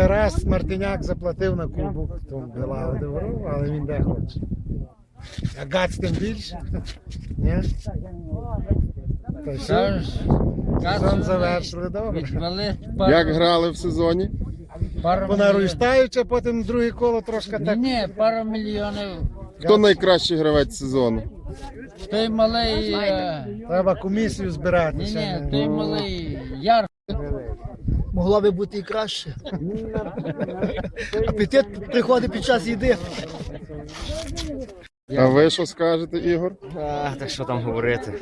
Тарас Мартиняк заплатив на кубок, то була одевру, але він де хоче. А Гац тим більше. Ні? Та все, сезон завершили добре. Відвели Як грали в сезоні? пару Понаростаючи, а потім друге коло трошки так. ні, пару мільйонів. Хто найкращий гравець сезону? Той малий. е, Треба комісію збирати. Ні, ще ні, не- той малий яр. Могло би бути і краще. Апетит приходить під час їди. А ви що скажете, Ігор? А, та що там говорити?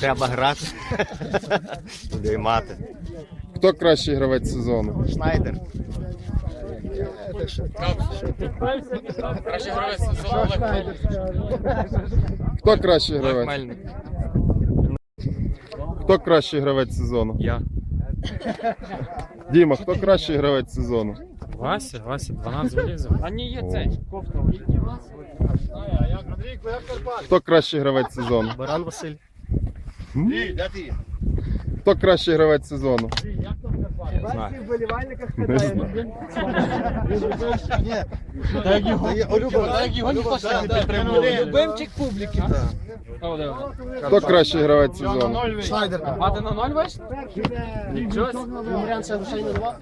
Треба грати. Доймати. Хто кращий гравець сезону? Шнайдер. Хто кращий Олег гравець? Мельник. Хто кращий гравець сезону? Я. Діма, хто кращий гравець сезону? Вася, Вася, 12 голів. забив. А ні, є цей. Кофта. Хто кращий гравець сезону? Баран Василь. Хто кращий гравець сезону? Не знаю. Любимчик публіки. Хто кращий гравець сезону? А ти на ноль вийшов? Варіант ще лише два.